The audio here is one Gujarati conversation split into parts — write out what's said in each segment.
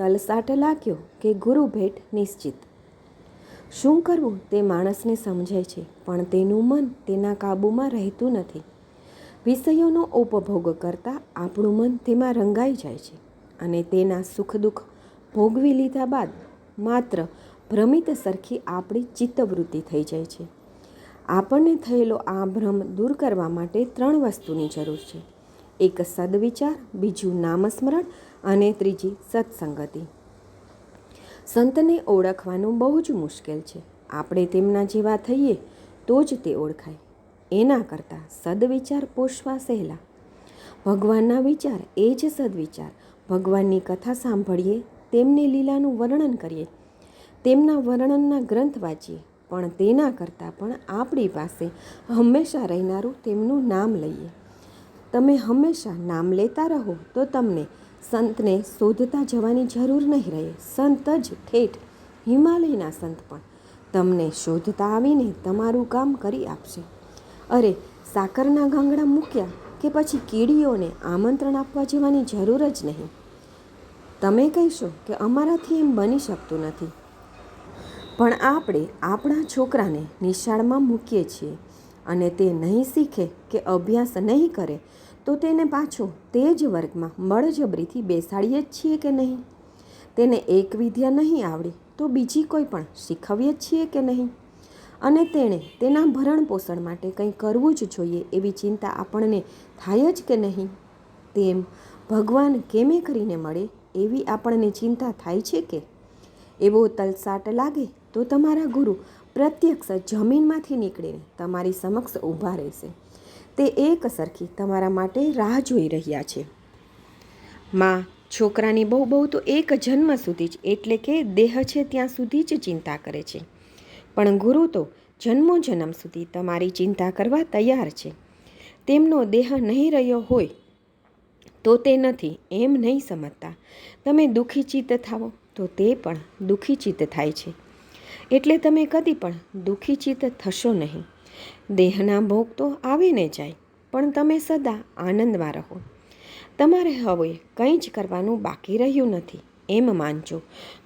તલસાટ લાગ્યો કે ગુરુ ભેટ નિશ્ચિત. શું કરવું તે માણસને સમજાય છે, પણ તેનું મન તેના કાબૂમાં રહેતું નથી. વિષયોનો ઉપભોગ કરતાં આપણું મન તેમાં રંગાઈ જાય છે અને તેના સુખ દુઃખ ભોગવી લીધા બાદ માત્ર ભ્રમિત સરખી આપણી ચિત્તવૃત્તિ થઈ જાય છે. આપણને થયેલો આ ભ્રમ દૂર કરવા માટે ત્રણ વસ્તુની જરૂર છે. એક સદવિચાર, બીજું નામસ્મરણ અને ત્રીજી સત્સંગતિ. સંતને ઓળખવાનું બહુ જ મુશ્કેલ છે. આપણે તેમના જેવા થઈએ તો જ તે ઓળખાય. એના કરતાં સદવિચાર પોષવા સહેલા. ભગવાનના વિચાર એ જ સદવિચાર. ભગવાનની કથા સાંભળીએ, તેમની લીલાનું વર્ણન કરીએ. તેમના વર્ણનના ગ્રંથ વાંચીએ, પણ તેના કરતાં પણ આપણી પાસે હંમેશા રહેનારું તેમનું નામ લઈએ. તમે હંમેશા નામ લેતા રહો તો તમને સંતને શોધતા જવાની જરૂર નહીં રહે. સંત જ ઠેઠ, હિમાલયના સંત પણ. તમને શોધતા આવીને તમારું કામ કરી આપશે. અરે, સાકરના ગાંગડા મૂક્યા કે પછી કીડીઓને આમંત્રણ આપવા જવાની જરૂર જ નહીં? તમે કહીશો કે અમારાથી એમ બની શકતું નથી. પણ આપણે આપણા છોકરાને નિશાળમાં મૂકીએ છીએ અને તે નહીં શીખે કે અભ્યાસ નહીં કરે તો તેને પાછો તે જ વર્ગમાં મળજબરીથી બેસાડીએ જ છીએ કે નહીં? તેને એક વિદ્યા નહીં આવડે તો બીજી કોઈ પણ શીખવીએ જ છીએ કે નહીં? અને તેણે તેના ભરણ પોષણ માટે કંઈ કરવું જ જોઈએ એવી ચિંતા આપણને થાય જ કે નહીં? તેમ ભગવાન કેમે કરીને મળે એવી આપણને ચિંતા થાય છે કે? એવો તલસાટ લાગે તો તમારા ગુરુ પ્રત્યક્ષ જમીનમાંથી નીકળીને તમારી સમક્ષ ઊભા રહેશે. તે એક સરખી તમારા માટે રાહ જોઈ રહ્યા છે. માં, છોકરાની બહુ બહુ તો એક જન્મ સુધી જ, એટલે કે દેહ છે ત્યાં સુધી જ ચિંતા કરે છે. પણ ગુરુ તો જન્મો જન્મ સુધી તમારી ચિંતા કરવા તૈયાર છે. તેમનો દેહ નહીં રહ્યો હોય તો તે નથી, એમ નહીં સમજતા. તમે દુઃખી ચિત્ત થાવો તો તે પણ દુઃખી ચિત્ત થાય છે. એટલે તમે કદી પણ દુઃખી ચિત્ત થશો નહીં. દેહના ભોગ તો આવીને જાય, પણ તમે સદા આનંદમાં રહો. તમારે હવે કંઈ જ કરવાનું બાકી રહ્યું નથી, એમ માનજો.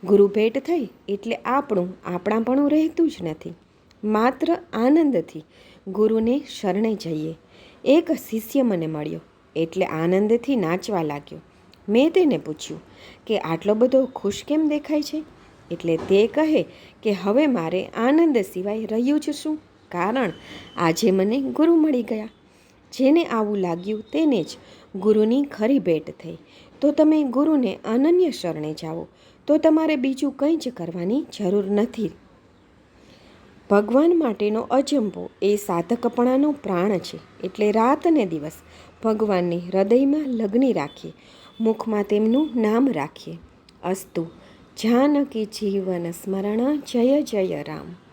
ગુરુ ભેટ થઈ એટલે આપણું આપણાપણું રહેતું જ નથી. માત્ર આનંદથી ગુરુને શરણે જઈએ. એક શિષ્ય મને મળ્યો, એટલે આનંદથી નાચવા લાગ્યો. મેં તેને પૂછ્યું કે આટલો બધો ખુશ કેમ દેખાય છે? એટલે તે કહે કે હવે મારે આનંદ સિવાય રહ્યું જ શું? કારણ આજે મને ગુરુ મળી ગયા. જેને આવું લાગ્યું તેને જ ગુરુની ખરી ભેટ થઈ. તો તમે ગુરુને અનન્ય શરણે જાઓ. તો તમારે બીજું કંઈ જ કરવાની જરૂર નથી. ભગવાન માટેનો અજંબો એ સાધકપણાનો પ્રાણ છે. એટલે રાત ને દિવસ ભગવાનને હૃદયમાં લગ્ની રાખીએ મુખમાં તેમનું નામ રાખીએ અસ્તુ, જાનકી જીવન સ્મરણ, જય જય રામ.